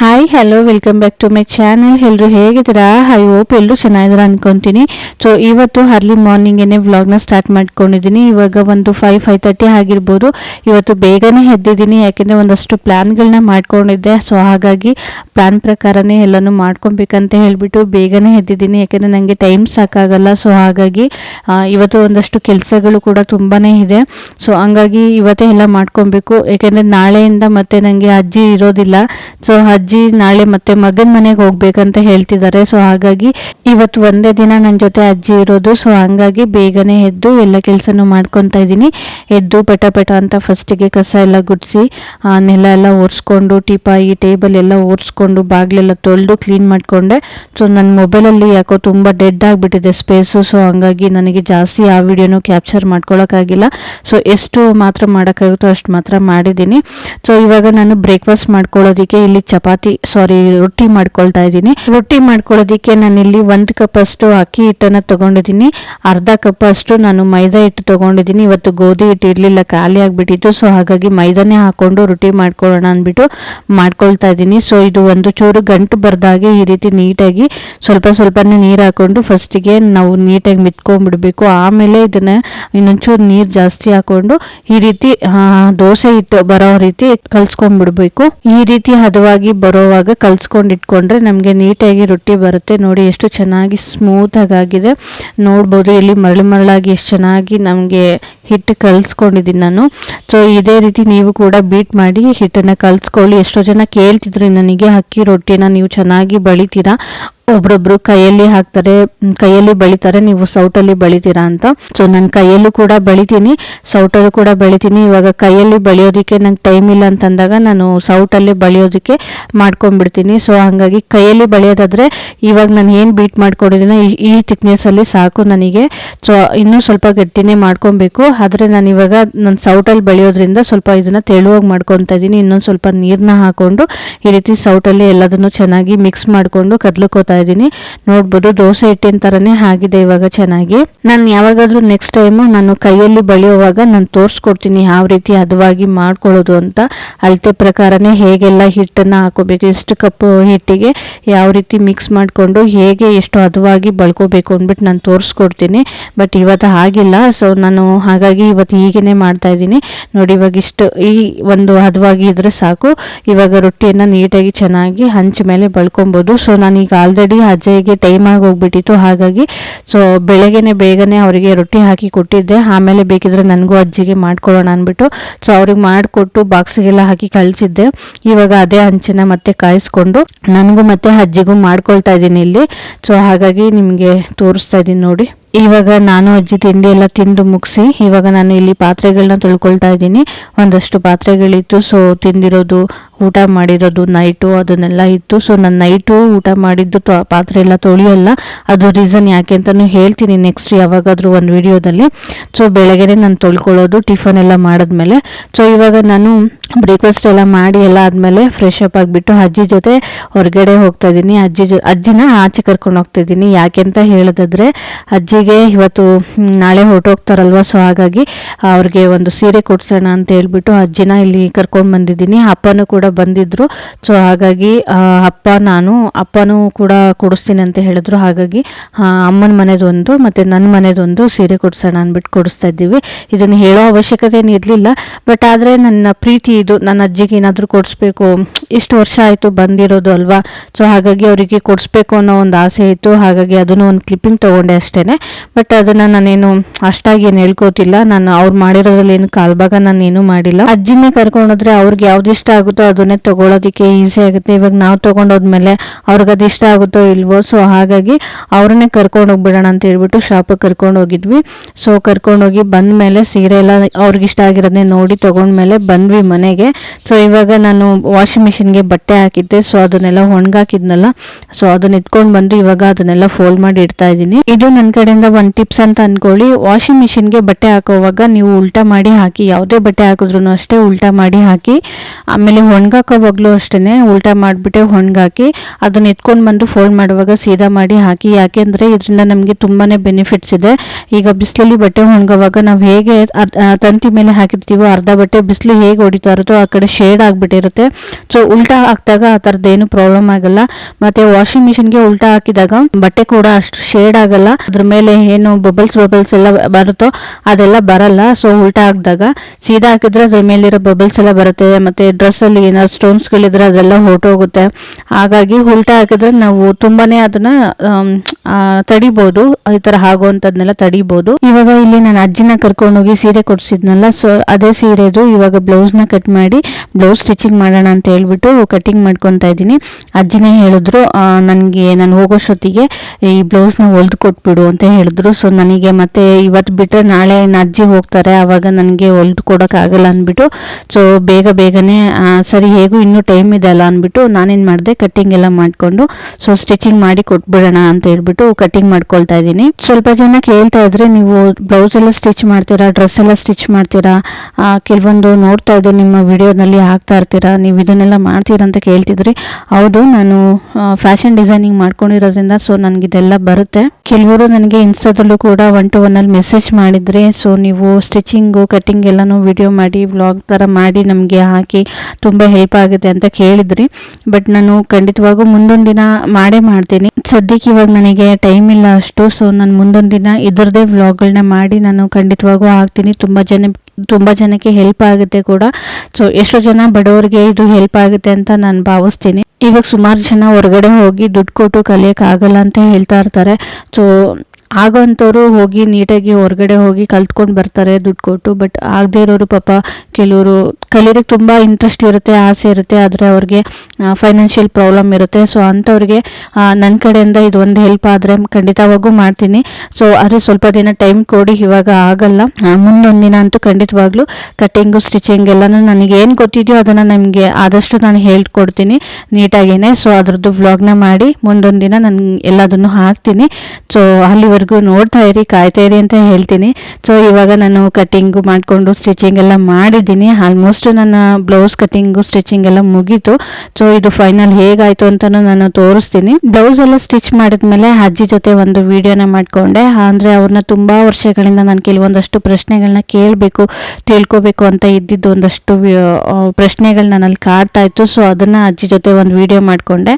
Hi. Hi hello welcome back to my channel ಎಲ್ಲರೂ ಹೇಗಿದ್ದೀರಾ? I hope ಎಲ್ಲರೂ ಚೆನ್ನಾಗಿದ್ದೀರಾ ಅನ್ಕೊಂತೀನಿ. ಸೊ ಇವತ್ತು ಅರ್ಲಿ ಮಾರ್ನಿಂಗೇನೆ ವ್ಲಾಗ್ನ ಸ್ಟಾರ್ಟ್ ಮಾಡ್ಕೊಂಡಿದ್ದೀನಿ. ಇವಾಗ ಒಂದು ಫೈವ್ ಫೈವ್ ತರ್ಟಿ ಆಗಿರ್ಬೋದು. ಇವತ್ತು ಬೇಗನೆ ಎದ್ದಿದ್ದೀನಿ, ಯಾಕೆಂದರೆ ಒಂದಷ್ಟು ಪ್ಲ್ಯಾನ್ಗಳನ್ನ ಮಾಡ್ಕೊಂಡಿದ್ದೆ. ಸೊ ಹಾಗಾಗಿ ಪ್ಲ್ಯಾನ್ ಪ್ರಕಾರನೇ ಎಲ್ಲನೂ ಮಾಡ್ಕೊಬೇಕಂತ ಹೇಳಿಬಿಟ್ಟು ಬೇಗನೆ ಎದ್ದಿದ್ದೀನಿ. ಯಾಕೆಂದರೆ ನನಗೆ ಟೈಮ್ ಸಾಕಾಗಲ್ಲ. ಸೊ ಹಾಗಾಗಿ ಇವತ್ತು ಒಂದಷ್ಟು ಕೆಲಸಗಳು ಕೂಡ ತುಂಬಾ ಇದೆ. ಸೊ ಹಂಗಾಗಿ ಇವತ್ತೇ ಎಲ್ಲ ಮಾಡ್ಕೊಬೇಕು. ಯಾಕೆಂದರೆ ನಾಳೆಯಿಂದ ಮತ್ತೆ ನನಗೆ ಅಜ್ಜಿ ಇರೋದಿಲ್ಲ. ಸೊ ಅಜ್ಜಿ ನಾಳೆ ಮತ್ತೆ ಮಗನ ಮನೆಗೆ ಹೋಗ್ಬೇಕಂತ ಹೇಳ್ತಿದ್ದಾರೆ. ಸೊ ಹಾಗಾಗಿ ಇವತ್ತು ಒಂದೇ ದಿನ ನನ್ನ ಜೊತೆ ಅಜ್ಜಿ ಇರೋದು. ಸೊ ಹಂಗಾಗಿ ಬೇಗನೆ ಎದ್ದು ಎಲ್ಲ ಕೆಲಸನೂ ಮಾಡ್ಕೊತಾ ಇದ್ದೀನಿ. ಎದ್ದು ಪಟ ಪಟ ಅಂತ ಫಸ್ಟಿಗೆ ಕಸ ಎಲ್ಲ ಗುಡಿಸಿ ನೆಲ ಎಲ್ಲ ಒರೆಸ್ಕೊಂಡು, ಟೀಪಾಯಿ, ಟೇಬಲ್ ಎಲ್ಲ ಒರೆಸ್ಕೊಂಡು, ಬಾಗಿಲೆಲ್ಲ ತೊಳೆದು ಕ್ಲೀನ್ ಮಾಡಿಕೊಂಡೆ. ಸೊ ನನ್ನ ಮೊಬೈಲಲ್ಲಿ ಯಾಕೋ ತುಂಬ ಡೆಡ್ ಆಗಿಬಿಟ್ಟಿದೆ ಸ್ಪೇಸು ಸೊ ಹಂಗಾಗಿ ನನಗೆ ಜಾಸ್ತಿ ಆ ವಿಡಿಯೋನು ಕ್ಯಾಪ್ಚರ್ ಮಾಡ್ಕೊಳ್ಳೋಕ್ಕಾಗಿಲ್ಲ ಸೊ ಎಷ್ಟು ಮಾತ್ರ ಮಾಡೋಕ್ಕಾಗುತ್ತೋ ಅಷ್ಟು ಮಾತ್ರ ಮಾಡಿದ್ದೀನಿ. ಸೊ ಇವಾಗ ನಾನು ಬ್ರೇಕ್ಫಾಸ್ಟ್ ಮಾಡ್ಕೊಳ್ಳೋದಕ್ಕೆ ಇಲ್ಲಿ ಚಪಾತಿ ಸಾರಿ ರೊಟ್ಟಿ ಮಾಡ್ಕೊಳ್ತಾ ಇದ್ದೀನಿ. ರೊಟ್ಟಿ ಮಾಡ್ಕೊಳ್ಳೋದಕ್ಕೆ ನಾನು ಇಲ್ಲಿ ಒಂದು ಕಪ್ ಅಷ್ಟು ಅಕ್ಕಿ ಹಿಟ್ಟನ್ನು ತಗೊಂಡಿದ್ದೀನಿ. ಅರ್ಧ ಕಪ್ ಅಷ್ಟು ನಾನು ಮೈದಾ ಹಿಟ್ಟು ತಗೊಂಡಿದ್ದೀನಿ. ಇವತ್ತು ಗೋಧಿ ಹಿಟ್ಟು ಇರಲಿಲ್ಲ, ಖಾಲಿ ಆಗಿಬಿಟ್ಟಿತ್ತು. ಸೊ ಹಾಗಾಗಿ ಮೈದಾನೇ ಹಾಕೊಂಡು ರೊಟ್ಟಿ ಮಾಡ್ಕೊಳ್ಳೋಣ ಅಂದ್ಬಿಟ್ಟು ಮಾಡ್ಕೊಳ್ತಾ ಇದ್ದೀನಿ. ಸೊ ಇದು ಒಂದು ಚೂರು ಗಂಟು ಬರ್ದಾಗೆ ಈ ರೀತಿ ನೀಟಾಗಿ ಸ್ವಲ್ಪ ಸ್ವಲ್ಪನೇ ನೀರು ಹಾಕೊಂಡು ಫಸ್ಟಿಗೆ ನಾವು ನೀಟಾಗಿ ಮಿತ್ಕೊಂಡ್ಬಿಡ್ಬೇಕು. ಆಮೇಲೆ ಇದನ್ನು ಇನ್ನೊಂಚೂರು ನೀರು ಜಾಸ್ತಿ ಹಾಕೊಂಡು ಈ ರೀತಿ ದೋಸೆ ಹಿಟ್ಟು ಬರೋ ರೀತಿ ಕಲ್ಸ್ಕೊಂಡ್ಬಿಡ್ಬೇಕು. ಈ ರೀತಿ ಹದವಾಗಿ ಬರೋವಾಗ ಕಲ್ಸ್ಕೊಂಡು ಇಟ್ಕೊಂಡ್ರೆ ನಮಗೆ ನೀಟಾಗಿ ರೊಟ್ಟಿ ಬರುತ್ತೆ. ನೋಡಿ ಎಷ್ಟು ಚೆನ್ನಾಗಿ ಸ್ಮೂತಾಗಿ ಆಗಿದೆ ನೋಡ್ಬೋದು ಇಲ್ಲಿ ಮರಳು ಮರಳಾಗಿ ಎಷ್ಟು ಚೆನ್ನಾಗಿ ನಮಗೆ ಹಿಟ್ಟು ಕಲ್ಸ್ಕೊಂಡಿದ್ದೀನಿ ನಾನು. ಸೊ ಇದೇ ರೀತಿ ನೀವು ಕೂಡ ಬೀಟ್ ಮಾಡಿ ಹಿಟ್ಟನ್ನು ಕಲ್ಸ್ಕೊಳ್ಳಿ. ಎಷ್ಟೋ ಜನ ಕೇಳ್ತಿದ್ರು ನನಗೆ ಅಕ್ಕಿ ರೊಟ್ಟಿನ ನೀವು ಚೆನ್ನಾಗಿ ಬಳಿತೀರಾ? ಒಬ್ರೊಬ್ರು ಕೈಯಲ್ಲಿ ಹಾಕ್ತಾರೆ ಕೈಯಲ್ಲಿ ಬಳಿತಾರೆ, ನೀವು ಸೌಟಲ್ಲಿ ಬಳಿತೀರಾ ಅಂತ. ಸೊ ನಾನು ಕೈಯಲ್ಲೂ ಕೂಡ ಬೆಳಿತೀನಿ, ಸೌಟಲ್ಲೂ ಕೂಡ ಬೆಳಿತೀನಿ. ಇವಾಗ ಕೈಯಲ್ಲಿ ಬೆಳೆಯೋದಕ್ಕೆ ನಂಗೆ ಟೈಮ್ ಇಲ್ಲ ಅಂತಂದಾಗ ನಾನು ಸೌಟಲ್ಲಿ ಬೆಳೆಯೋದಕ್ಕೆ ಮಾಡ್ಕೊಂಡ್ಬಿಡ್ತೀನಿ. ಸೊ ಹಾಗಾಗಿ ಕೈಯಲ್ಲಿ ಬಳಿಯೋದಾದ್ರೆ ಇವಾಗ ನಾನು ಏನು ಬೀಟ್ ಮಾಡ್ಕೊಂಡಿದ್ದೀನೋ ಈ- ಅಲ್ಲಿ ಸಾಕು ನನಗೆ. ಸೊ ಇನ್ನೂ ಸ್ವಲ್ಪ ಗಟ್ಟಿನೇ ಮಾಡ್ಕೊಬೇಕು. ಆದರೆ ನಾನು ಇವಾಗ ನನ್ನ ಸೌಟಲ್ಲಿ ಬೆಳೆಯೋದ್ರಿಂದ ಸ್ವಲ್ಪ ಇದನ್ನ ತೆಳುವಾಗಿ ಮಾಡ್ಕೊತಾ ಇದ್ದೀನಿ ಇನ್ನೊಂದು ಸ್ವಲ್ಪ ನೀರನ್ನ ಹಾಕೊಂಡು ಈ ರೀತಿ ಸೌಟಲ್ಲಿ ಎಲ್ಲದನ್ನು ಚೆನ್ನಾಗಿ ಮಿಕ್ಸ್ ಮಾಡಿಕೊಂಡು ಕದ್ಲುಕೋತಾ ಇದ್ದೀನಿ. ನೋಡ್ಬೋದು ದೋಸೆ ಹಿಟ್ಟಿನ ತರನೇ ಆಗಿದೆ ಇವಾಗ ಚೆನ್ನಾಗಿ. ನಾನು ಯಾವಾಗಾದ್ರೂ ನೆಕ್ಸ್ಟ್ ಟೈಮು ನಾನು ಕೈಯಲ್ಲಿ ಬಳಿಯುವಾಗ ನಾನು ತೋರಿಸ್ಕೊಡ್ತೀನಿ ಯಾವ ರೀತಿ ಹದವಾಗಿ ಮಾಡ್ಕೊಳ್ಳೋದು ಅಂತ. ಅಳತೆ ಪ್ರಕಾರನೇ ಹೇಗೆಲ್ಲ ಹಿಟ್ಟನ್ನು ಹಾಕೋಬೇಕು, ಎಷ್ಟು ಕಪ್ಪು ಹಿಟ್ಟಿಗೆ ಯಾವ ರೀತಿ ಮಿಕ್ಸ್ ಮಾಡಿಕೊಂಡು ಹೇಗೆ ಎಷ್ಟು ಹದವಾಗಿ ಬಳ್ಕೋಬೇಕು ಅಂದ್ಬಿಟ್ಟು ನಾನು ತೋರಿಸ್ಕೊಡ್ತೀನಿ. ಬಟ್ ಇವತ್ತು ಆಗಿಲ್ಲ ಸೊ ನಾನು ಹಾಗಾಗಿ ಇವತ್ತು ಹೀಗೇ ಮಾಡ್ತಾ ಇದ್ದೀನಿ. ನೋಡಿ ಇವಾಗ ಇಷ್ಟು ಈ ಒಂದು ಹದವಾಗಿ ಇದ್ರೆ ಸಾಕು. ಇವಾಗ ರೊಟ್ಟಿಯನ್ನು ನೀಟಾಗಿ ಚೆನ್ನಾಗಿ ಹಂಚ ಮೇಲೆ ಬಳ್ಕೊಬೋದು. ಸೊ ನಾನೀಗ ಆಲ್ರೆಡಿ ಅಜ್ಜಯ್ಯಗೆ ಟೈಮ್ ಆಗಿ ಹೋಗ್ಬಿಟ್ಟಿತ್ತು ಹಾಗಾಗಿ ಸೊ ಬೆಳಗ್ಗೆನೆ ಬೇಗನೆ ಅವರಿಗೆ ರೊಟ್ಟಿ ಹಾಕಿ ಕೊಟ್ಟಿದ್ದೆ. ಆಮೇಲೆ ಬೇಕಿದ್ರೆ ನನಗೂ ಅಜ್ಜಿಗೆ ಮಾಡ್ಕೊಳ್ಳೋಣ ಅಂದ್ಬಿಟ್ಟು ಸೊ ಅವ್ರಿಗೆ ಮಾಡಿಕೊಟ್ಟು ಬಾಕ್ಸಿಗೆಲ್ಲ ಹಾಕಿ ಕಳಿಸಿದ್ದೆ. ಇವಾಗ ಅದೇ ಹಂಚನ್ನ ಮತ್ತೆ ಕಾಯಿಸ್ಕೊಂಡು ನನಗೂ ಮತ್ತೆ ಅಜ್ಜಿಗೂ ಮಾಡ್ಕೊಳ್ತಾ ಇದ್ದೀನಿ ಇಲ್ಲಿ. ಸೊ ಹಾಗಾಗಿ ನಿಮಗೆ ತೋರಿಸ್ತಾ ಇದ್ದೀನಿ ನೋಡಿ. ಇವಾಗ ನಾನು ಅಜ್ಜಿ ತಿಂಡಿ ಎಲ್ಲ ತಿಂದು ಮುಗಿಸಿ ಇವಾಗ ನಾನು ಇಲ್ಲಿ ಪಾತ್ರೆಗಳನ್ನ ತೊಳ್ಕೊಳ್ತಾ ಇದ್ದೀನಿ. ಒಂದಷ್ಟು ಪಾತ್ರೆಗಳಿತ್ತು. ಸೊ ತಿಂದಿರೋದು ಊಟ ಮಾಡಿರೋದು ನೈಟು ಅದನ್ನೆಲ್ಲ ಇತ್ತು. ಸೊ ನಾನು ನೈಟು ಊಟ ಮಾಡಿದ್ದು ಪಾತ್ರೆ ಎಲ್ಲ ತೊಳೆಯಲ್ಲ. ಅದು ರೀಸನ್ ಯಾಕೆ ಅಂತಲೂ ಹೇಳ್ತೀನಿ ನೆಕ್ಸ್ಟ್ ಯಾವಾಗಾದರೂ ಒಂದು ವಿಡಿಯೋದಲ್ಲಿ ಸೊ ಬೆಳಗ್ಗೆನೆ ನಾನು ತೊಳ್ಕೊಳ್ಳೋದು ಟಿಫನ್ ಎಲ್ಲ ಮಾಡಿದ್ಮೇಲೆ. ಸೊ ಇವಾಗ ನಾನು ಬ್ರೇಕ್ಫಾಸ್ಟ್ ಎಲ್ಲ ಮಾಡಿ ಎಲ್ಲ ಆದಮೇಲೆ ಫ್ರೆಶ್ ಅಪ್ ಆಗಿಬಿಟ್ಟು ಅಜ್ಜಿ ಜೊತೆ ಹೊರಗಡೆ ಹೋಗ್ತಾ ಇದ್ದೀನಿ. ಅಜ್ಜಿ ಜೊ, ಅಜ್ಜಿನ ಆಚೆ ಕರ್ಕೊಂಡು ಹೋಗ್ತಾ ಇದ್ದೀನಿ. ಯಾಕೆ ಅಂತ ಹೇಳೋದಾದ್ರೆ, ಅಜ್ಜಿಗೆ ಇವತ್ತು ನಾಳೆ ಹೊರಟೋಗ್ತಾರಲ್ವ? ಸೊ ಹಾಗಾಗಿ ಅವ್ರಿಗೆ ಒಂದು ಸೀರೆ ಕೊಡ್ಸೋಣ ಅಂತ ಹೇಳ್ಬಿಟ್ಟು ಅಜ್ಜಿನ ಇಲ್ಲಿ ಕರ್ಕೊಂಡು ಬಂದಿದ್ದೀನಿ. ಅಪ್ಪನೂ ಕೂಡ ಬಂದಿದ್ರು. ಸೊ ಹಾಗಾಗಿ ಅಪ್ಪ ನಾನು, ಅಪ್ಪನೂ ಕೂಡ ಕೊಡಿಸ್ತೀನಿ ಅಂತ ಹೇಳಿದ್ರು. ಹಾಗಾಗಿ ಅಮ್ಮನ ಮನೆದೊಂದು ಮತ್ತು ನನ್ನ ಮನೆದೊಂದು ಸೀರೆ ಕೊಡಿಸೋಣ ಅಂದ್ಬಿಟ್ಟು ಕೊಡಿಸ್ತಾ ಇದ್ದೀವಿ. ಇದನ್ನು ಹೇಳೋ ಅವಶ್ಯಕತೆ ಇರಲಿಲ್ಲ. ಬಟ್ ಆದರೆ ನನ್ನ ಪ್ರೀತಿ ಇದು. ನನ್ನ ಅಜ್ಜಿಗೆ ಏನಾದರೂ ಕೊಡಿಸ್ಬೇಕು. ಇಷ್ಟು ವರ್ಷ ಆಯಿತು ಬಂದಿರೋದು ಅಲ್ವಾ? ಸೊ ಹಾಗಾಗಿ ಅವರಿಗೆ ಕೊಡಿಸ್ಬೇಕು ಅನ್ನೋ ಒಂದು ಆಸೆ ಇತ್ತು. ಹಾಗಾಗಿ ಅದನ್ನು ಒಂದು ಕ್ಲಿಪ್ಪಿಂಗ್ ತೊಗೊಂಡೆ ಅಷ್ಟೇ ಬಟ್ ಅದನ್ನು ನಾನೇನು ಅಷ್ಟಾಗಿ ಏನು ಹೇಳ್ಕೋತಿಲ್ಲ. ನಾನು ಅವ್ರು ಮಾಡಿರೋದ್ರಲ್ಲಿ ಏನು ಕಾಲ್ಭಾಗ ನಾನು ಏನು ಮಾಡಿಲ್ಲ. ಅಜ್ಜಿನೇ ಕರ್ಕೊಂಡೋದ್ರೆ ಅವ್ರಿಗೆ ಯಾವ್ದು ಇಷ್ಟ ಆಗುತ್ತೋ ಅದನ್ನೇ ತಗೊಳೋದಕ್ಕೆ ಈಸಿ ಆಗುತ್ತೆ. ಇವಾಗ ನಾವು ತಗೊಂಡೋದ್ಮೇಲೆ ಅವ್ರಿಗೆ ಅದು ಇಷ್ಟ ಆಗುತ್ತೋ ಇಲ್ವೋ ಸೊ ಹಾಗಾಗಿ ಅವ್ರನ್ನೇ ಕರ್ಕೊಂಡು ಹೋಗ್ಬಿಡೋಣ ಅಂತ ಹೇಳ್ಬಿಟ್ಟು ಶಾಪಿಗೆ ಕರ್ಕೊಂಡು ಹೋಗಿದ್ವಿ ಸೊ ಕರ್ಕೊಂಡೋಗಿ ಬಂದಮೇಲೆ ಸೀರೆ ಎಲ್ಲ ಅವ್ರಿಗೆ ಇಷ್ಟ ಆಗಿರೋದನ್ನೇ ನೋಡಿ ತೊಗೊಂಡ್ಮೇಲೆ ಬಂದ್ವಿ ಮನೆಗೆ. ಸೊ ಇವಾಗ ನಾನು ವಾಷಿಂಗ್ ಮಿಷಿನ್ಗೆ ಬಟ್ಟೆ ಹಾಕಿದ್ದೆ. ಸೊ ಅದನ್ನೆಲ್ಲ ಒಣಗಾಕಿದ್ನಲ್ಲ. ಸೊ ಅದನ್ನ ಎತ್ಕೊಂಡು ಬಂದು ಇವಾಗ ಅದನ್ನೆಲ್ಲ ಫೋಲ್ಡ್ ಮಾಡಿ ಇಡ್ತಾ ಇದ್ದೀನಿ. ಇದು ನನ್ನ ಕಡೆಯಿಂದ ಒಂದು ಟಿಪ್ಸ್ ಅಂತ ಅನ್ಕೊಳ್ಳಿ. ವಾಷಿಂಗ್ ಮಿಷಿನ್ಗೆ ಬಟ್ಟೆ ಹಾಕೋವಾಗ ನೀವು ಉಲ್ಟಾ ಮಾಡಿ ಹಾಕಿ, ಯಾವುದೇ ಬಟ್ಟೆ ಹಾಕಿದ್ರು ಅಷ್ಟೇ ಉಲ್ಟಾ ಮಾಡಿ ಹಾಕಿ, ಆಮೇಲೆ ಒಣಗ ಒಣಗಾಕೋವಾಗ್ಲೂ ಅಷ್ಟೇ ಉಲ್ಟಾ ಮಾಡಿಬಿಟ್ಟೆ ಒಣಗಾಕಿ ಅದನ್ನ ಎತ್ಕೊಂಡು ಬಂದು ಫೋಲ್ಡ್ ಮಾಡುವಾಗ ಸೀದಾ ಮಾಡಿ ಹಾಕಿ. ಯಾಕೆಂದರೆ ಇದರಿಂದ ನಮಗೆ ತುಂಬಾ ಬೆನಿಫಿಟ್ಸ್ ಇದೆ. ಈಗ ಬಿಸಿಲಲ್ಲಿ ಬಟ್ಟೆ ಒಣಗೋವಾಗ ನಾವು ಹೇಗೆ ತಂತಿ ಮೇಲೆ ಹಾಕಿರ್ತೀವೋ ಅರ್ಧ ಬಟ್ಟೆ ಬಿಸಿಲು ಹೇಗೆ ಹೊಡಿತಾ ಇರುತ್ತೋ ಆ ಕಡೆ ಶೇಡ್ ಆಗಿಬಿಟ್ಟಿರುತ್ತೆ. ಸೊ ಉಲ್ಟಾ ಹಾಕಿದಾಗ ಆ ಥರದ್ದೇನು ಪ್ರಾಬ್ಲಮ್ ಆಗಲ್ಲ. ಮತ್ತೆ ವಾಷಿಂಗ್ ಮಿಷಿನ್ಗೆ ಉಲ್ಟಾ ಹಾಕಿದಾಗ ಬಟ್ಟೆ ಕೂಡ ಅಷ್ಟು ಶೇಡ್ ಆಗಲ್ಲ. ಅದ್ರ ಮೇಲೆ ಏನು ಬಬಲ್ಸ್ ಬಬಲ್ಸ್ ಎಲ್ಲ ಬರುತ್ತೋ ಅದೆಲ್ಲ ಬರಲ್ಲ. ಸೊ ಉಲ್ಟಾ ಹಾಕಿದಾಗ ಸೀದಾ ಹಾಕಿದ್ರೆ ಅದ್ರ ಮೇಲಿರೋ ಬಬಲ್ಸ್ ಎಲ್ಲ ಬರುತ್ತೆ. ಮತ್ತೆ ಡ್ರೆಸ್ ಅಲ್ಲಿ ಏನಾದ್ರು ಸ್ಟೋನ್ಸ್ ಗಳಿದ್ರೆ ಅದೆಲ್ಲ ಹೊರಟೋಗುತ್ತೆ. ಹಾಗಾಗಿ ಉಲ್ಟಾ ಹಾಕಿದ್ರೆ ನಾವು ತುಂಬಾನೇ ಅದನ್ನ ತಡಿಬೋದು. ಈ ತರ ಆಗುವಂತದ್ನೆಲ್ಲ ತಡಿಬೋದು. ಇವಾಗ ಇಲ್ಲಿ ನಾನು ಅಜ್ಜಿನ ಕರ್ಕೊಂಡೋಗಿ ಸೀರೆ ಕೊಡಿಸಿದ್ನಲ್ಲ ಸೊ ಅದೇ ಸೀರೆದು ಇವಾಗ ಬ್ಲೌಸ್ನ ಕಟ್ ಮಾಡಿ ಬ್ಲೌಸ್ ಸ್ಟಿಚಿಂಗ್ ಮಾಡೋಣ ಅಂತ ಹೇಳ್ಬಿಟ್ಟು ಕಟಿಂಗ್ ಮಾಡ್ಕೊತಾ ಇದ್ದೀನಿ. ಅಜ್ಜಿನೇ ಹೇಳಿದ್ರು ನನಗೆ, ನಾನು ಹೋಗೋಷ್ಟೊತ್ತಿಗೆ ಈ ಬ್ಲೌಸ್ನ ಹೊಲ್ದು ಕೊಟ್ಬಿಡು ಅಂತ ಹೇಳಿದ್ರು. ಸೊ ನನಗೆ ಮತ್ತೆ ಇವತ್ತು ಬಿಟ್ಟರೆ ನಾಳೆ ಅಜ್ಜಿ ಹೋಗ್ತಾರೆ ಆವಾಗ ನನಗೆ ಹೊಲ್ದು ಕೊಡೋಕ್ಕಾಗಲ್ಲ ಅಂದ್ಬಿಟ್ಟು. ಸೊ ಬೇಗ ಬೇಗನೆ ಸರಿ ಹೇಗೂ ಇನ್ನೂ ಟೈಮ್ ಇದೆ ಅಲ್ಲ ಅಂದ್ಬಿಟ್ಟು ನಾನೇನು ಮಾಡಿದೆ ಕಟ್ಟಿಂಗ್ ಎಲ್ಲ ಮಾಡಿಕೊಂಡು ಸೊ ಸ್ಟಿಚಿಂಗ್ ಮಾಡಿ ಕೊಟ್ಬಿಡೋಣ ಅಂತ ಹೇಳ್ಬಿಟ್ಟು ಕಟ್ಟಿಂಗ್ ಮಾಡ್ಕೊಳ್ತಾ ಇದ್ದೀನಿ. ಸ್ವಲ್ಪ ಜನ ಕೇಳ್ತಾ ಇದ್ರೆ ನೀವು ಬ್ಲೌಸ್ ಎಲ್ಲ ಸ್ಟಿಚ್ ಮಾಡ್ತೀರಾ ಡ್ರೆಸ್ ಎಲ್ಲ ಸ್ಟಿಚ್ ಮಾಡ್ತೀರಾ ಕೆಲವೊಂದು ನೋಡ್ತಾ ಇದ್ದೆ ನಿಮ್ಮ ವಿಡಿಯೋನಲ್ಲಿ ಹಾಕ್ತಾ ಇರ್ತೀರಾ, ನೀವು ಇದನ್ನೆಲ್ಲ ಮಾಡ್ತೀರಾ ಅಂತ ಕೇಳ್ತಿದ್ರಿ. ಹೌದು, ನಾನು ಫ್ಯಾಷನ್ ಡಿಸೈನಿಂಗ್ ಮಾಡ್ಕೊಂಡಿರೋದ್ರಿಂದ ಸೊ ನನಗೆ ಇದೆಲ್ಲ ಬರುತ್ತೆ. ಕೆಲವರು ನನಗೆ ಇನ್ಸ್ಟಾದಲ್ಲೂ ಕೂಡ ಒನ್ ಟು ಒನ್ ಅಲ್ಲಿ ಮೆಸೇಜ್ ಮಾಡಿದ್ರೆ ಸೊ ನೀವು ಸ್ಟಿಚಿಂಗು ಕಟ್ಟಿಂಗ್ ಎಲ್ಲನೂ ವಿಡಿಯೋ ಮಾಡಿ ವ್ಲಾಗ್ ಥರ ಮಾಡಿ ನಮಗೆ ಹಾಕಿ, ತುಂಬ ಹೆಲ್ಪ್ ಆಗುತ್ತೆ ಅಂತ ಕೇಳಿದ್ರಿ. ಬಟ್ ನಾನು ಖಂಡಿತವಾಗೂ ಮುಂದೊಂದು ದಿನ ಮಾಡೇ ಮಾಡ್ತೀನಿ. ಸದ್ಯಕ್ಕೆ ಇವಾಗ ನನಗೆ ಟೈಮ್ ಇಲ್ಲ ಅಷ್ಟು ಸೊ ನಾನು ಮುಂದೊಂದು ದಿನ ಇದರದೇ ವ್ಲಾಗ್ಗಳನ್ನ ಮಾಡಿ ನಾನು ಖಂಡಿತವಾಗೂ ಹಾಕ್ತೀನಿ. ತುಂಬ ಜನ, ತುಂಬ ಜನಕ್ಕೆ ಹೆಲ್ಪ್ ಆಗುತ್ತೆ ಕೂಡ. ಸೊ ಎಷ್ಟೋ ಜನ ಬಡವರಿಗೆ ಇದು ಹೆಲ್ಪ್ ಆಗುತ್ತೆ ಅಂತ ನಾನು ಭಾವಿಸ್ತೀನಿ. ಇವಾಗ ಸುಮಾರು ಜನ ಹೊರಗಡೆ ಹೋಗಿ ದುಡ್ಡು ಕೊಟ್ಟು ಕಲಿಯೋಕ್ಕಾಗಲ್ಲ ಅಂತ ಹೇಳ್ತಾ ಇರ್ತಾರೆ. ಸೊ ಆಗೋಂಥವ್ರು ಹೋಗಿ ನೀಟಾಗಿ ಹೊರಗಡೆ ಹೋಗಿ ಕಲ್ತ್ಕೊಂಡು ಬರ್ತಾರೆ ದುಡ್ಡು ಕೊಟ್ಟು ಬಟ್ ಆಗದೇ ಇರೋರು ಪಾಪ ಕೆಲವರು ಕಲಿಯೋದಕ್ಕೆ ತುಂಬ ಇಂಟ್ರೆಸ್ಟ್ ಇರುತ್ತೆ, ಆಸೆ ಇರುತ್ತೆ, ಆದರೆ ಅವ್ರಿಗೆ ಫೈನಾನ್ಷಿಯಲ್ ಪ್ರಾಬ್ಲಮ್ ಇರುತ್ತೆ. ಸೊ ಅಂಥವ್ರಿಗೆ ನನ್ನ ಕಡೆಯಿಂದ ಇದು ಒಂದು ಹೆಲ್ಪ್ ಆದರೆ ಖಂಡಿತವಾಗೂ ಮಾಡ್ತೀನಿ. ಸೊ ಆದರೆ ಸ್ವಲ್ಪ ದಿನ ಟೈಮ್ ಕೊಡಿ, ಇವಾಗ ಆಗಲ್ಲ. ಮುಂದೊಂದು ದಿನ ಅಂತೂ ಖಂಡಿತವಾಗ್ಲೂ ಕಟ್ಟಿಂಗು ಸ್ಟಿಚಿಂಗ್ ಎಲ್ಲನೂ ನನಗೆ ಏನು ಗೊತ್ತಿದೆಯೋ ಅದನ್ನು ನಮಗೆ ಆದಷ್ಟು ನಾನು ಹೇಳ್ಕೊಡ್ತೀನಿ ನೀಟಾಗಿಯೇ ಸೊ ಅದ್ರದ್ದು ವ್ಲಾಗ್ನ ಮಾಡಿ ಮುಂದೊಂದು ದಿನ ನಾನು ಎಲ್ಲದನ್ನು ಹಾಕ್ತೀನಿ. ಸೊ ಅಲ್ಲಿವರೆಗೂ ನೋಡ್ತಾ ಇರಿ, ಕಾಯ್ತಾ ಇರಿ ಅಂತ ಹೇಳ್ತೀನಿ. ಸೊ ಇವಾಗ ನಾನು ಕಟ್ಟಿಂಗು ಮಾಡಿಕೊಂಡು ಸ್ಟಿಚಿಂಗ್ ಎಲ್ಲ ಮಾಡಿದ್ದೀನಿ. ಆಲ್ಮೋಸ್ಟ್ ನನ್ನ ಬ್ಲೌಸ್ ಕಟ್ಟಿಂಗು ಸ್ಟಿಚಿಂಗ್ ಎಲ್ಲ ಮುಗೀತು. ಸೊ ಇದು ಫೈನಲ್ ಹೇಗಾಯ್ತು ಅಂತಲೂ ನಾನು ತೋರಿಸ್ತೀನಿ. ಬ್ಲೌಸ್ ಎಲ್ಲ ಸ್ಟಿಚ್ ಮಾಡಿದ್ಮೇಲೆ ಅಜ್ಜಿ ಜೊತೆ ಒಂದು ವಿಡಿಯೋನ ಮಾಡ್ಕೊಂಡೆ. ಅಂದರೆ ಅವ್ರನ್ನ ತುಂಬ ವರ್ಷಗಳಿಂದ ನಾನು ಕೆಲವೊಂದಷ್ಟು ಪ್ರಶ್ನೆಗಳನ್ನ ಕೇಳಬೇಕು, ತಿಳ್ಕೊಬೇಕು ಅಂತ ಇದ್ದಿದ್ದು ಒಂದಷ್ಟು ಪ್ರಶ್ನೆಗಳು ನನ್ನಲ್ಲಿ ಕಾಡ್ತಾ ಇತ್ತು. ಸೊ ಅದನ್ನ ಅಜ್ಜಿ ಜೊತೆ ಒಂದು ವಿಡಿಯೋ ಮಾಡ್ಕೊಂಡೆ.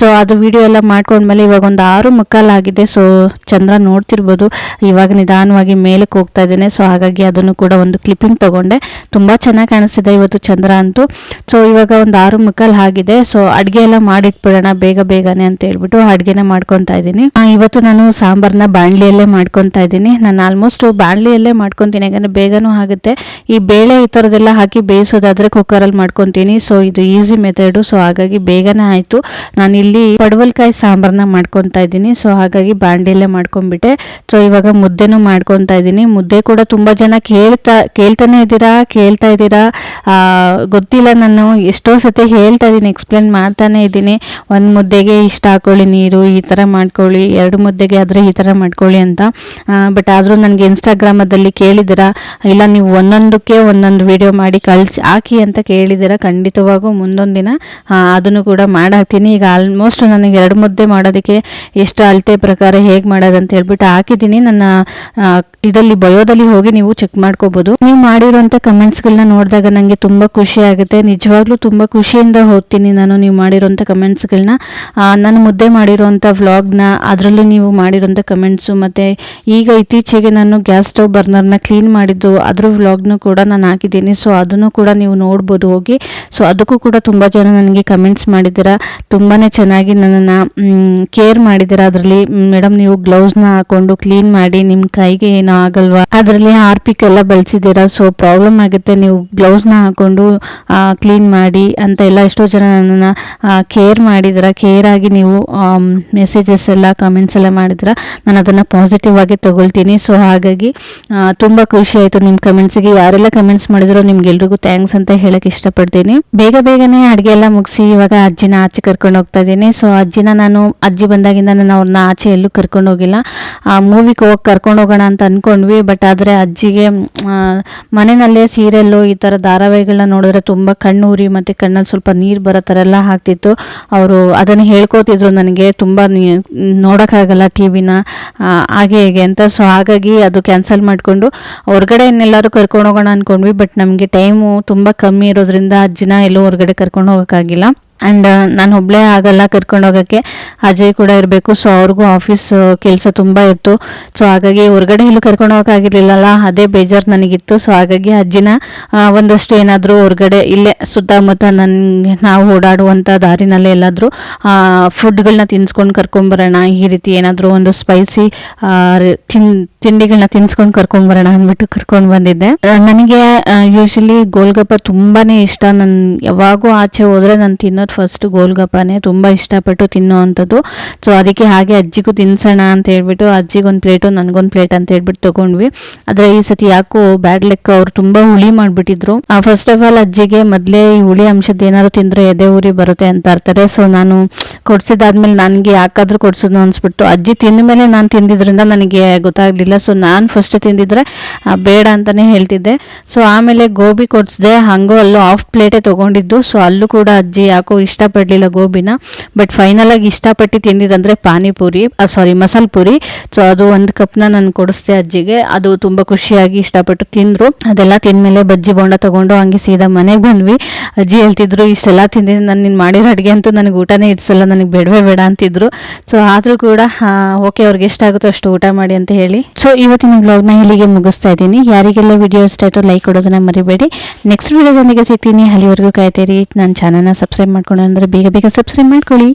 ಸೊ ಅದು ವಿಡಿಯೋ ಎಲ್ಲ ಮಾಡ್ಕೊಂಡ್ಮೇಲೆ ಇವಾಗ ಒಂದು ಆರು ಮುಕ್ಕಾಲಾಗಿದೆ. ಸೊ ಚಂದ್ರ ನೋಡ್ತಿರ್ಬೋದು. ಇವಾಗ ನಿಧಾನವಾಗಿ ಮೇಲಕ್ಕೆ ಹೋಗ್ತಾ ಇದ್ದೇನೆ. ಸೊ ಹಾಗಾಗಿ ಅದನ್ನು ಕೂಡ ಒಂದು ಕ್ಲಿಪ್ಪಿಂಗ್ ತಗೊಂಡೆ. ತುಂಬ ಚೆನ್ನಾಗಿ ಕಾಣಿಸ್ತಿದೆ ಇವತ್ತು ಚಂದ್ರ ಅಂತೂ. ಸೊ ಇವಾಗ ಒಂದು ಆರು ಮುಕ್ಕಲ್ ಆಗಿದೆ. ಸೊ ಅಡುಗೆ ಎಲ್ಲ ಮಾಡಿಟ್ಬಿಡೋಣ ಬೇಗ ಬೇಗನೆ ಅಂತ ಹೇಳ್ಬಿಟ್ಟು ಅಡುಗೆನ ಮಾಡ್ಕೊತಾ ಇದ್ದೀನಿ. ಇವತ್ತು ನಾನು ಸಾಂಬಾರ್ನ ಬಾಣಲಿಯಲ್ಲೇ ಮಾಡ್ಕೊತಾ ಇದ್ದೀನಿ. ನಾನು ಆಲ್ಮೋಸ್ಟ್ ಬಾಣಲಿಯಲ್ಲೇ ಮಾಡ್ಕೊತೀನಿ. ಯಾಕಂದ್ರೆ ಬೇಗನೂ ಆಗುತ್ತೆ. ಈ ಬೇಳೆ ಈ ಥರದ್ದೆಲ್ಲ ಹಾಕಿ ಬೇಯಿಸೋದಾದ್ರೆ ಕುಕ್ಕರಲ್ಲಿ ಮಾಡ್ಕೊತೀನಿ. ಸೊ ಇದು ಈಸಿ ಮೆಥಡು ಸೊ ಹಾಗಾಗಿ ಬೇಗನೆ ಆಯಿತು. ನಾನು ಇಲ್ಲಿ ಪಡವಲ್ಕಾಯಿ ಸಾಂಬಾರ್ನ ಮಾಡ್ಕೊತಾ ಇದ್ದೀನಿ. ಸೊ ಹಾಗಾಗಿ ಬಾಂಡಿಯಲ್ಲೇ ಮಾಡ್ಕೊಂಡ್ಬಿಟ್ಟೆ ಸೊ ಇವಾಗ ಮುದ್ದೆನೂ ಮಾಡ್ಕೊತಾ ಇದ್ದೀನಿ. ಮುದ್ದೆ ಕೂಡ ತುಂಬ ಜನ ಕೇಳ್ತಾ, ಕೇಳ್ತಾನೆ ಇದ್ದೀರಾ, ಕೇಳ್ತಾ ಇದ್ದೀರಾ? ಗೊತ್ತಿಲ್ಲ ನಾನು. ಎಷ್ಟೋ ಸತಿ ಹೇಳ್ತಾ ಇದ್ದೀನಿ ಎಕ್ಸ್ಪ್ಲೇನ್ ಮಾಡ್ತಾನೆ ಇದ್ದೀನಿ. ಒಂದು ಮುದ್ದೆಗೆ ಇಷ್ಟ ಹಾಕೊಳ್ಳಿ ನೀರು, ಈ ಥರ ಮಾಡ್ಕೊಳ್ಳಿ. ಎರಡು ಮುದ್ದೆಗೆ ಆದರೆ ಈ ಥರ ಮಾಡ್ಕೊಳ್ಳಿ ಅಂತ. ಬಟ್ ಆದರೂ ನನಗೆ ಇನ್ಸ್ಟಾಗ್ರಾಮದಲ್ಲಿ ಕೇಳಿದ್ದೀರಾ? ಇಲ್ಲ, ನೀವು ಒಂದೊಂದಕ್ಕೆ ಒಂದೊಂದು ವಿಡಿಯೋ ಮಾಡಿ ಕಳಿಸಿ, ಹಾಕಿ ಅಂತ ಕೇಳಿದ್ದೀರಾ? ಖಂಡಿತವಾಗೂ ಮುಂದೊಂದು ದಿನ ಅದನ್ನು ಕೂಡ ಮಾಡಾಕ್ತೀನಿ ಈಗ ಆಲ್ಮೋಸ್ಟ್ ನನಗೆ ಎರಡು ಮುದ್ದೆ ಮಾಡೋದಕ್ಕೆ ಎಷ್ಟು ಅಳತೆ ಪ್ರಕಾರ ಹೇಗೆ ಮಾಡೋದಂತ ಹೇಳ್ಬಿಟ್ಟು ಹಾಕಿದ್ದೀನಿ. ನನ್ನ ಇದರಲ್ಲಿ ಬಯೋದಲ್ಲಿ ಹೋಗಿ ನೀವು ಚೆಕ್ ಮಾಡ್ಕೋಬಹುದು ನೀವು ಮಾಡಿರುವಂಥ ಕಮೆಂಟ್ಸ್ಗಳನ್ನ ನೋಡಿದಾಗ ನನಗೆ ತುಂಬಾ ಖುಷಿ ಆಗುತ್ತೆ. ನಿಜವಾಗ್ಲೂ ತುಂಬಾ ಖುಷಿಯಿಂದ ಹೋಗ್ತೀನಿ ನಾನು ನೀವು ಮಾಡಿರೋಂಥ ಕಮೆಂಟ್ಸ್ಗಳನ್ನ ನಾನು ಮುದ್ದೆ ಮಾಡಿರೋಂಥ ವ್ಲಾಗ್ನ ಅದರಲ್ಲಿ ನೀವು ಮಾಡಿರೋಂಥ ಕಮೆಂಟ್ಸು ಮತ್ತೆ ಈಗ ಇತ್ತೀಚೆಗೆ ನಾನು ಗ್ಯಾಸ್ ಸ್ಟವ್ ಬರ್ನರ್ನ ಕ್ಲೀನ್ ಮಾಡಿದ್ದು, ಅದ್ರ ವ್ಲಾಗ್ನು ಕೂಡ ನಾನು ಹಾಕಿದ್ದೀನಿ. ಸೊ ಅದನ್ನು ಕೂಡ ನೀವು ನೋಡ್ಬೋದು ಹೋಗಿ. ಸೊ ಅದಕ್ಕೂ ಕೂಡ ತುಂಬಾ ಜನ ನನಗೆ ಕಮೆಂಟ್ಸ್ ಮಾಡಿದ್ದೀರಾ. ತುಂಬಾನೇ ಚೆನ್ನಾಗಿ ನನ್ನನ್ನು ಕೇರ್ ಮಾಡಿದ್ದೀರಾ ಅದರಲ್ಲಿ. ಮೇಡಮ್ ನೀವು ಗ್ಲೌಸ್ನ ಹಾಕೊಂಡು ಕ್ಲೀನ್ ಮಾಡಿ ನಿಮ್ಮ ಕೈಗೆ ಏನೂ ಆಗಲ್ವಾ? ಅದರಲ್ಲಿ ಹಾರ್ಪಿಕ್ ಎಲ್ಲ ಬಳಸಿದ್ದೀರಾ? ಸೊ ಪ್ರಾಬ್ಲಮ್ ಆಗುತ್ತೆ. ನೀವು ಗ್ಲೌಸ್ನ ಹಾಕೊಂಡು ಕ್ಲೀನ್ ಮಾಡಿ ಅಂತ ಎಲ್ಲ ಎಷ್ಟೋ ಜನ ನನ್ನನ್ನು ಕೇರ್ ಮಾಡಿದ್ದೀರಾ ಕೇರ್ ಆಗಿ ನೀವು ಮೆಸೇಜಸ್ ಎಲ್ಲ ಕಮೆಂಟ್ಸ್ ಎಲ್ಲ ಮಾಡಿದ್ದೀರಾ ನಾನು ಅದನ್ನು ಪಾಸಿಟಿವ್ ಆಗಿ ತಗೊಳ್ತೀನಿ. ಸೊ ಹಾಗಾಗಿ ತುಂಬ ಖುಷಿ ಆಯಿತು ನಿಮ್ಮ ಕಮೆಂಟ್ಸಿಗೆ ಯಾರೆಲ್ಲ ಕಮೆಂಟ್ಸ್ ಮಾಡಿದ್ರೋ ನಿಮ್ಗೆಲ್ರಿಗೂ ಥ್ಯಾಂಕ್ಸ್ ಅಂತ ಹೇಳೋಕೆ ಇಷ್ಟಪಡ್ತೀನಿ. ಬೇಗ ಬೇಗನೆ ಅಡುಗೆ ಎಲ್ಲ ಮುಗಿಸಿ ಇವಾಗ ಅಜ್ಜಿನ ಆಚೆ ಕರ್ಕೊಂಡು ಹೋಗ್ತಾ ಇದ್ದೀನಿ. ಸೊ ಅಜ್ಜಿನ ನಾನು, ಅಜ್ಜಿ ಬಂದಾಗಿಂದ ನಾನು ಅವ್ರನ್ನ ಆಚೆ ಎಲ್ಲೂ ಕರ್ಕೊಂಡು ಹೋಗಿಲ್ಲ. ಮೂವಿಗೆ ಹೋಗಿ ಕರ್ಕೊಂಡು ಹೋಗೋಣ ಅಂತ ಅಂದ್ಕೊಂಡ್ವಿ ಬಟ್ ಆದರೆ ಅಜ್ಜಿಗೆ ಮನೆಯಲ್ಲೇ ಸೀರಿಯಲ್ಲು ಈ ಥರ ಧಾರಾವಾಹಿಗಳನ್ನ ನೋಡಿದ್ರೆ ತುಂಬ ಕಣ್ಣೂರಿ ಮತ್ತು ಕಣ್ಣಲ್ಲಿ ಸ್ವಲ್ಪ ನೀರು ಬರೋ ಥರ ಎಲ್ಲ ಆಗ್ತಿತ್ತು. ಅವರು ಅದನ್ನು ಹೇಳ್ಕೊತಿದ್ರು ನನಗೆ ತುಂಬ ನೋಡೋಕ್ಕಾಗಲ್ಲ ಟಿ ವಿನ ಹಾಗೆ ಹೇಗೆ ಅಂತ. ಸೊ ಹಾಗಾಗಿ ಅದು ಕ್ಯಾನ್ಸಲ್ ಮಾಡಿಕೊಂಡು ಹೊರಗಡೆ ಇನ್ನೆಲ್ಲರೂ ಕರ್ಕೊಂಡು ಹೋಗೋಣ ಅಂದ್ಕೊಂಡ್ವಿ ಬಟ್ ನಮಗೆ ಟೈಮು ತುಂಬ ಕಮ್ಮಿ ಇರೋದ್ರಿಂದ ಅಜ್ಜಿನ ಎಲ್ಲೂ ಹೊರಗಡೆ ಕರ್ಕೊಂಡು ಹೋಗೋಕ್ಕಾಗಿಲ್ಲ. ಆ್ಯಂಡ್ ನಾನು ಒಬ್ಬಳೇ ಆಗಲ್ಲ ಕರ್ಕೊಂಡು ಹೋಗೋಕ್ಕೆ. ಅಜಯ್ ಕೂಡ ಇರಬೇಕು. ಸೊ ಅವ್ರಿಗೂ ಆಫೀಸ್ ಕೆಲಸ ತುಂಬ ಇತ್ತು. ಸೊ ಹಾಗಾಗಿ ಹೊರಗಡೆ ಎಲ್ಲೂ ಕರ್ಕೊಂಡು ಹೋಗೋಕ್ಕಾಗಿರ್ಲಿಲ್ಲಲ್ಲ ಅದೇ ಬೇಜಾರು ನನಗಿತ್ತು. ಸೊ ಹಾಗಾಗಿ ಅಜ್ಜಿನ ಒಂದಷ್ಟು ಏನಾದರೂ ಹೊರಗಡೆ ಇಲ್ಲೇ ಸುತ್ತಮುತ್ತ ನನಗೆ ನಾವು ಓಡಾಡುವಂಥ ದಾರಿನಲ್ಲೇ ಎಲ್ಲಾದರೂ ಫುಡ್ಗಳನ್ನ ತಿನ್ಸ್ಕೊಂಡು ಕರ್ಕೊಂಬರೋಣ ಈ ರೀತಿ ಏನಾದರೂ ಒಂದು ಸ್ಪೈಸಿ ತಿನ್ ತಿಂಡಿಗಳನ್ನ ತಿನ್ಸ್ಕೊಂಡು ಕರ್ಕೊಂಬರೋಣ ಅಂದ್ಬಿಟ್ಟು ಕರ್ಕೊಂಡು ಬಂದಿದ್ದೆ. ನನಗೆ ಯೂಶಲಿ ಗೋಲ್ಗಪ್ಪ ತುಂಬಾ ಇಷ್ಟ. ನಾನು ಯಾವಾಗೂ ಆಚೆ ಹೋದರೆ ನಾನು ತಿನ್ನೋದು ಫಸ್ಟ್ ಗೋಲ್ಗಪ್ಪನೇ ತುಂಬ ಇಷ್ಟಪಟ್ಟು ತಿನ್ನೋ ಅಂಥದ್ದು ಸೊ ಅದಕ್ಕೆ ಹಾಗೆ ಅಜ್ಜಿಗೂ ತಿನ್ಸೋಣ ಅಂತ ಹೇಳ್ಬಿಟ್ಟು ಅಜ್ಜಿಗೊಂದು ಪ್ಲೇಟು ನನಗೊಂದು ಪ್ಲೇಟ್ ಅಂತ ಹೇಳ್ಬಿಟ್ಟು ತೊಗೊಂಡ್ವಿ. ಆದರೆ ಈ ಸತಿ ಯಾಕೋ ಬ್ಯಾಡ್ ಲೆಕ್ಕ ಅವ್ರು ತುಂಬ ಹುಳಿ ಮಾಡಿಬಿಟ್ಟಿದ್ರು. ಫಸ್ಟ್ ಆಫ್ ಆಲ್ ಅಜ್ಜಿಗೆ ಮೊದಲೇ ಈ ಹುಳಿ ಅಂಶದ್ದು ಏನಾದ್ರು ತಿಂದರೆ ಎದೆ ಉರಿ ಬರುತ್ತೆ ಅಂತ ಇರ್ತಾರೆ ಸೊ ನಾನು ಕೊಡ್ಸಿದಾದ್ಮೇಲೆ ನನಗೆ ಯಾಕಾದರೂ ಕೊಡ್ಸೋದು ಅನಿಸ್ಬಿಟ್ಟು ಅಜ್ಜಿ ತಿಂದ ಮೇಲೆ ನಾನು ತಿಂದಿದ್ರಿಂದ ನನಗೆ ಗೊತ್ತಾಗಲಿಲ್ಲ. ಸೊ ನಾನು ಫಸ್ಟ್ ತಿಂದಿದ್ರೆ ಬೇಡ ಅಂತಲೇ ಹೇಳ್ತಿದ್ದೆ. ಸೊ ಆಮೇಲೆ ಗೋಬಿ ಕೊಡಿಸಿದೆ, ಹಂಗೋ ಅಲ್ಲೂ ಹಾಫ್ ಪ್ಲೇಟೇ ತೊಗೊಂಡಿದ್ದು. ಸೊ ಅಲ್ಲೂ ಕೂಡ ಅಜ್ಜಿ ಯಾಕೋ ಇಷ್ಟಪಡಲಿಲ್ಲ ಗೋಬಿನ ಬಟ್ ಫೈನಲ್ ಆಗಿ ಇಷ್ಟಪಟ್ಟು ತಿಂದಿದ್ದಂದ್ರೆ ಪಾನಿಪುರಿ ಸಾರಿ ಮಸಾಲೆ ಪುರಿ. ಸೊ ಅದು ಒಂದು ಕಪ್ನ ನಾನು ಕೊಡಿಸ್ದೆ ಅಜ್ಜಿಗೆ. ಅದು ತುಂಬ ಖುಷಿಯಾಗಿ ಇಷ್ಟಪಟ್ಟು ತಿಂದರು. ಅದೆಲ್ಲ ತಿಂದಮೇಲೆ ಬಜ್ಜಿ ಬೋಂಡ ತಗೊಂಡು ಹಂಗೆ ಸೀದಾ ಮನೆಗೆ ಬಂದ್ವಿ. ಅಜ್ಜಿ ಹೇಳ್ತಿದ್ರು, ಇಷ್ಟೆಲ್ಲ ತಿಂದಿದ್ದು ನಾನು ನೀನು ಮಾಡಿರೋ ಅಡುಗೆ ಅಂತೂ ನನಗೆ ಊಟನೇ ಇಡ್ಸಲ್ಲ, ನನಗೆ ಬೇಡವೇ ಬೇಡ ಅಂತಿದ್ರು. ಸೊ ಆದರೂ ಕೂಡ ಓಕೆ, ಅವ್ರಿಗೆ ಎಷ್ಟಾಗುತ್ತೋ ಅಷ್ಟು ಊಟ ಮಾಡಿ ಅಂತ ಹೇಳಿ. ಸೊ ಇವತ್ತಿನ ಬ್ಲಾಗ್ನ ಇಲ್ಲಿಗೆ ಮುಗಿಸ್ತಾ ಇದ್ದೀನಿ. ಯಾರಿಗೆಲ್ಲ ವಿಡಿಯೋ ಇಷ್ಟ ಆಯಿತು ಲೈಕ್ ಕೊಡೋದನ್ನ ಮರಿಬೇಡಿ. ನೆಕ್ಸ್ಟ್ ವಿಡಿಯೋದೊಂದಿಗೆ ಸಿಗ್ತೀನಿ. ಅಲ್ಲಿವರೆಗೂ ಕಾಯ್ತೀರಿ ನನ್ನ ಚಾನಲ್ನ ಸಬ್ಸ್ಕ್ರೈಬ್ ಮಾಡ್ಕೊಂಡು ಅಂದರೆ ಬೇಗ ಬೇಗ ಸಬ್ಸ್ಕ್ರೈಬ್ ಮಾಡ್ಕೊಳ್ಳಿ.